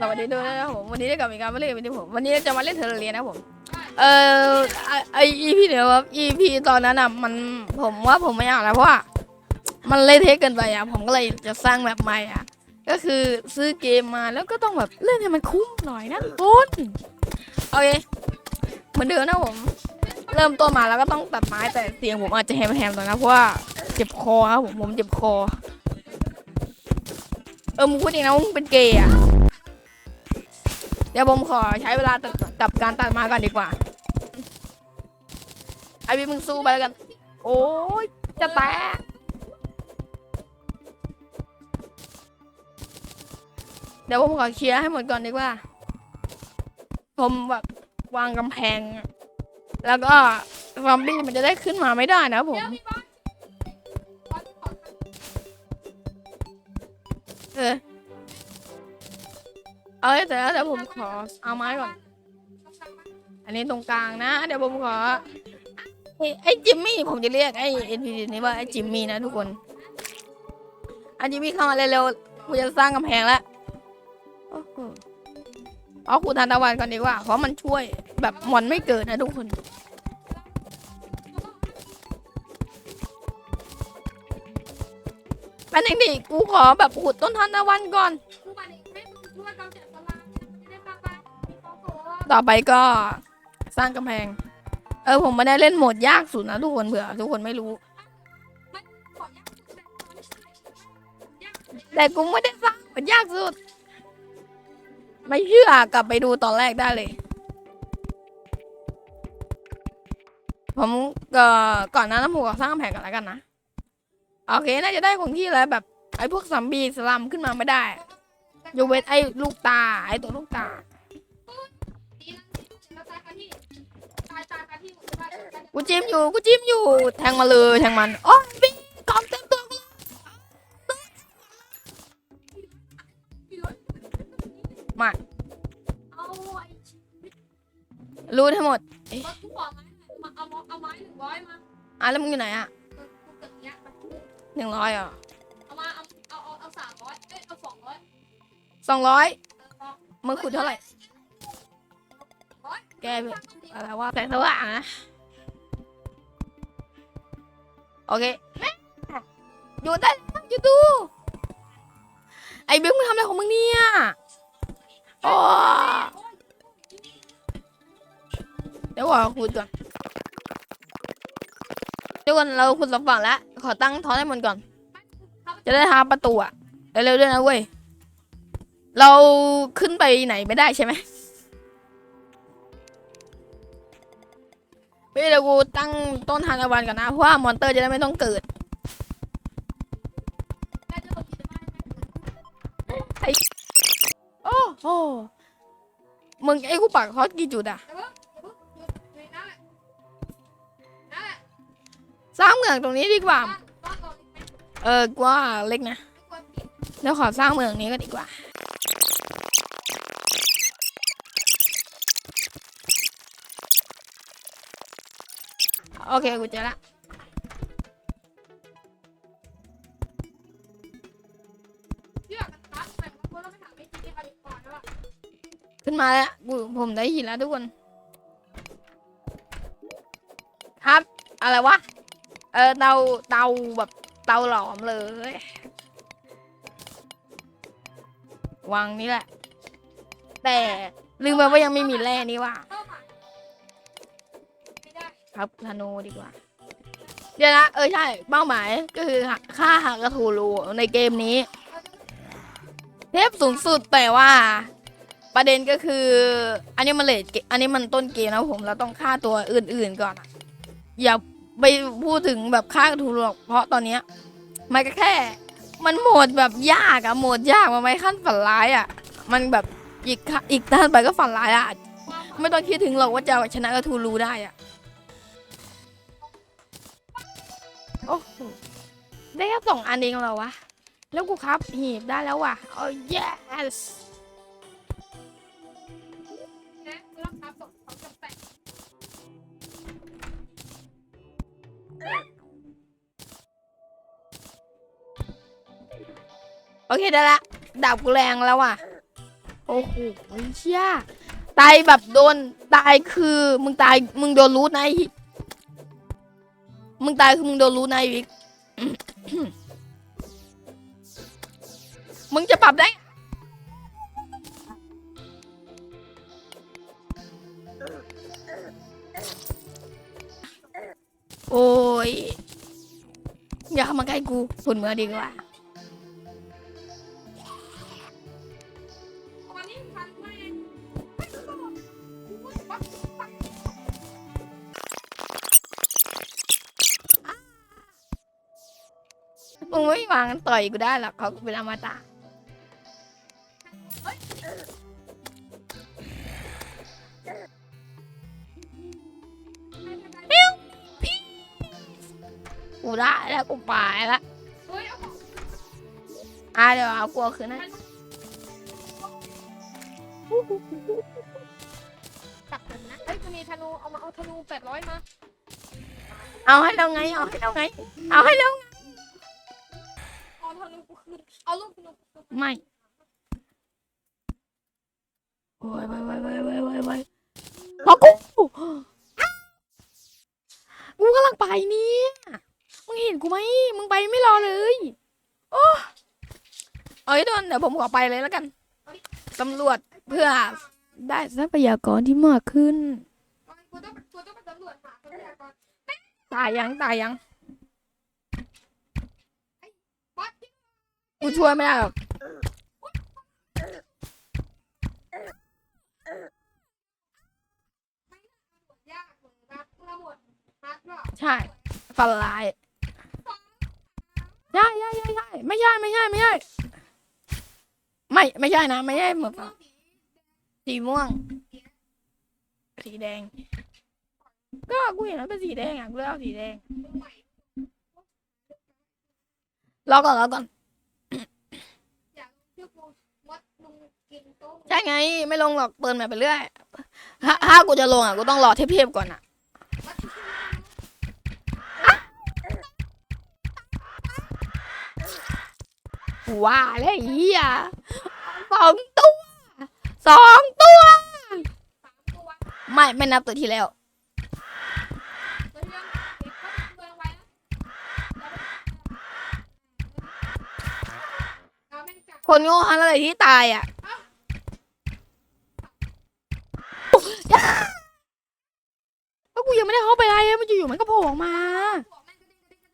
สวัสดีด้วยนะครับผมวันนี้ได้กลับอีการมาเล่นวันนี้ผมวันนี้จะมาเล่นเทอร์เรียนะครับผมเอ่อไอไอ EP เดี๋ยวครับ EP ตอนนั้นอะมันผมว่าผมไม่เอาแล้วเพราะว่ามันเละเทะเกินไปอะผมก็เลยจะสร้างแบบใหม่อะก็คือซื้อเกมมาแล้วก็ต้องแบบเล่นให้มันคุ้มหน่อยนะคุณโอเคเหมือนเดิมนะผมเริ่มต้นมาแล้วก็ต้องตัดไม้แต่เสียงผมอาจจะแหมๆหน่อยนะเพราะว่าเจ็บคอครับผมผมเจ็บคอ เออมึงพูดเองนะมึงเป็นเกย์อะ ดี๋ยวผมขอใช้เวลาตัดกับการตัดไม้ก่อนดีกว่า ไอพี่มึงสู้ไปแล้วกัน โอ้ยจะแตกเดี๋ยวผมขอเคลียร์ให้หมดก่อนดีกว่า ผมแบบวางกำแพง แล้วก็ซอมบี้มันจะได้ขึ้นมาไม่ได้นะผม เอาแต่แล้วเดี๋ยวผมขอเอาไม้ก่อน อันนี้ตรงกลางนะ เดี๋ยวผมขอ ไอ้ไอ้จิมมี่ผมจะเรียกไอ้เอ็นพีนี้ว่าไอ้จิมมี่นะทุกคนไอ้จิมมี่เข้ามาเร็วๆกูจะสร้างกำแพงแล้วอ้โหเอาคูทานตะวันก่อนดีกว่า เพราะมันช่วยแบบมอนไม่เกิดนะทุกคนเป็นเองดิ กูขอแบบขุดต้นทานตะวันก่อน ต่อไปก็สร้างกำแพง เออผมไม่ได้เล่นโหมดยากสุดนะทุกคนเผื่อทุกคนไม่รู้ แต่กูไม่ได้สร้างโหมดยากสุด ไม่เชื่อกลับไปดูตอนแรกได้เลย ผมก็ก่อนหนานั้นผมก็สร้างกำแพงก่อนแล้วกันนะ โอเคน่าจะได้คงที่แล้วแบบไอ้พวกซัมบี้สลัมขึ้นมาไม่ได้ยกเว้นไอ้ลูกตาไอ้ตัวลูกตา กูจิ้มอยู่กูจิ้มอยู่ แทงมาเลยแทงมันโอ้ยพี่กองเต็มตัวเลยมารู้ทั้งหมดเอาไม้หนึ่งร้อยมาอะแล้วมึงอยู่ไหนอะกูเกิดเนี้ยหนึ่งร้อยอะเอามาเอาเอาเอาเอาสามร้อยเอ้ยเอาสองร้อยสองร้อยเออมึงขุดเท่าไหร่ แกเป็นอะไรว่าแสงสว่างนะ โอเคแม่อยู่ได้แล้วอยู่ดู ไอ้เบลมึงทำอะไรของมึงเนี่ยโอ้เดี๋ยวก่อนขุดก่อนเดี๋ยวก่อนเราขุดสองฝั่งแล้ว ขอตั้งท้อนให้มันก่อน จะได้ทำประตูอะเร็วๆด้วยนะเว้ย เราขึ้นไปไหนไม่ได้ใช่ไหม พี่เดี๋ยวกูตั้งต้นทานตะวันก่อนนะ เพราะว่ามอนเตอร์จะได้ไม่ต้องเกิดแม่จะบอกกินได้ไหมโอ้โหมึงไอ้กูปักฮอตกี่จุดอะสร้างเมืองตรงนี้ดีกว่า เออกว่าเล็กนะไม่ควรปิดเดี๋ยวขอสร้างเมืองนี้ก็ดีกว่า โอเคกูเจอละเชื่อกันครับแต่บางคนเราไม่ถามไม่จริงเอาดีกว่านะว่าขึ้นมาแล้วกูผมได้ยินแล้วทุกคน ครับ อะไรวะ เออเตาเตาแบบเตาหลอมเลย วางนี่แหละ แต่ลืมไปว่ายังไม่มีแร่นี่ว่า ครับธนูดีกว่า เดี๋ยวนะ เออใช่ เป้าหมายก็คือฆ่าหากระทูรูในเกมนี้ เทพสูงสุดแต่ว่า ประเด็นก็คือ อันนี้มันเลทอันนี้มันต้นเกมนะผมเราต้องฆ่าตัวอื่น ๆก่อน อย่าไปพูดถึงแบบฆ่ากระทูรูกเพราะตอนเนี้ยมันก็แค่ มันโหมดแบบยากอะโหมดยากมันไม่ขั้นฝันร้ายอะมันแบบอีกอีกด้านไปก็ฝันร้ายอะไม่ต้องคิดถึงหรอกว่าจะชนะกระทูรูได้อะ โอ้โหได้แค่สองอันเองเหรอวะ แล้วกูครับหีบได้แล้วว่ะโอ้ yes นะเรื่องครับสโอเคได้ละดาบกูแรงแล้วว่ะ โอ้โหเชี่ยตายแบบโดน ตายคือ มึงตาย มึงโดนรูทนะไอ้ มึงตายคือมึงโดนรู้นายวิก มึงจะปรับได้ โอ้ย อย่าเข้ามาใกล้กูฝุ่นเมือดีกว่า มึงไม่วางต่อยกูได้หรอกเขาเป็นอมตะกูได้แล้วกูไปล้วเฮ้ยเอาของอะเดี๋ยวเอากลัวคืนนะตัดผมนะ เฮ้ยจะมีธนู เอามาเอาธนูแปดร้อยมา เอาให้เราไง เอาให้เราไง เอาให้เรา นกูคืนเอาลูกกูคืนไม่โอ้ยไปไปไปไปไปไปพอกูกูกำลังไปเนี่ยมึงเห็นกูไหมมึงไปไม่รอเลยโอ้เอ้ยโดนเดี๋ยวผมขอไปเลยแล้วกันตำรวจเพื่อได้ทรัพยากรที่มากขึ้นตาทรัพยากรตายยังตายยัง วัด กูช่วยไม่ได้หรอกใช่ฝันร้ายใช่ใช่ใช่ใช่ไม่ใช่ไม่ใช่ไม่ใช่ไม่ไม่ใช่นะไม่ใช่เหมือนฝันสีม่วง สีแดง ก็กูเห็นแล้วเป็นสีแดงอะกูเลยเอาสีแดงรอก่อนรอก่อน อยากชื่อกูวัดลุงกินโต๊ะ ใช่ไง ไม่ลงหรอกเปิดมาไปเรื่อยถ้าถ้ากูจะลงอะกูต้องรอเทพๆก่อนอะวัดชื่อว่าแล้วไอ้เหี้ยสองตัวสองตัวไม่ไม่นับตัวที่แล้วตัวเรื่องเด็กก็เมืองไว้นะเราไม่จับคนโง่อะไรที่ตายอะก็กูยังไม่ได้เข้าไปอะไรเล ยมันอยู่ๆมันก็โผล่ออกมากระเด้งกระเด้งกระเด้ง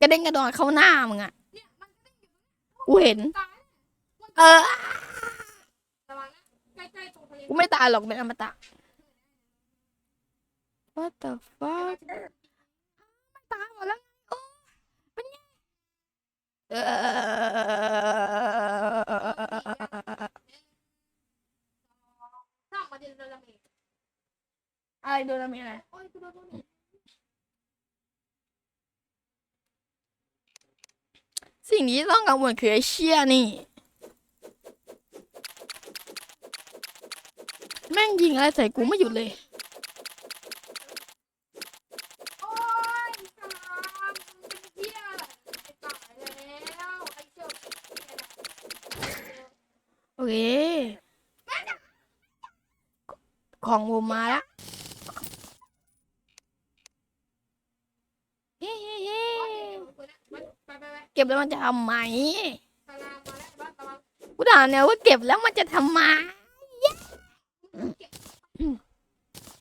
กระเด้งกระดอนเข้าหน้ามึงอะเนี่ยมันกระเด้งอยู่กูเห็น เออกูไม่ตายหรอกเป็นอมตะ What the fuck ไม่ตายหมดแล้วโอ้เป็นไงเออสร้างมาเดือะเมตรอะไรโดนอะไร โอ้ยกูโดนโดน สิ่งที่ต้องกังวลคือไอ้เชี่ยนี่ แม่งยิงอะไรใส่กูไม่หยุดเลย โอ้ยสามเป็นเหี้ยไอ้ตายแล้วไอ้เจ้าโอเค ของผมมาแล้วเฮ้เฮ้เฮ้ ไปไปไป เก็บแล้วมันจะทำไมตารางมกูถามเนี่ยว่าเก็บแล้วมันจะทำไม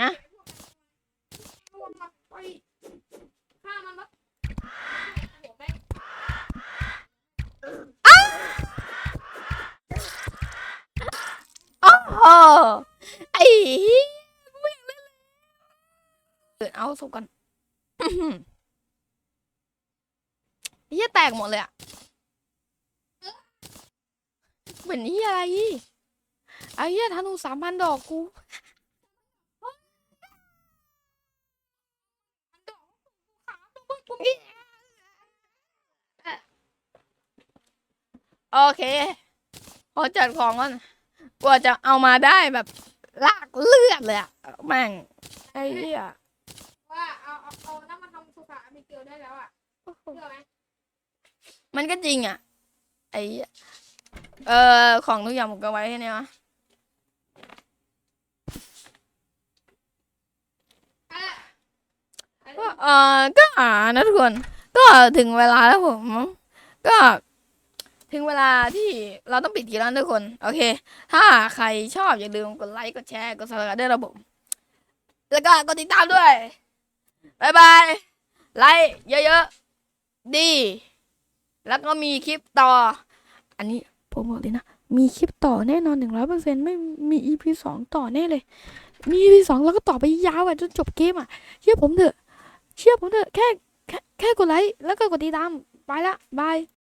นะรวมมาไปฆ่ามันะโอ้โหไอ้เฮ้ยกูไม่อากเอาสุกก่อน เฮียแตกหมดเลยอะเป็นเฮียอะไรไอ้เฮียธนูสามพันดอกกูโอเคพอจัดของก่อนกว่าจะเอามาได้แบบลากเลือดเลยอะแม่งไอ้เหี้ยว่าเอาเอาเอาน้ำมันทำสุขาอเมริเกลได้แล้วอะเชื่อไหม มันก็จริงอะ ไอ้เออของทุกอย่างผมก็ไว้ให้เนี่ยวะก็เออก็อ่านะทุกคน ก็ถึงเวลาแล้วผม ก็ ถึงเวลาที่เราต้องปิดกีแล้วนทุกคน โอเค ถ้าใครชอบอย่าลืมกดไลค์ กดแชร์ กดซับสไครต์ด้วยนะผมแล้วก็กดติดตามด้วยบายบาย ไลค์เยอะๆ ดี แล้วก็มีคลิปต่อ อันนี้ผมบอกเลยนะ มีคลิปต่อแน่นอนหนึ่งร้อยเปอร์เซ็นต์ไม่มีอีพีสองต่อแน่เลย มีพีสองแล้วก็ต่อไปยาวอะจนจบเกมอะ เชื่อผมเถอะ เชื่อผมเถอะแค่แค่แค่กดไลค์แล้วก็กดติดตาม ไปละบาย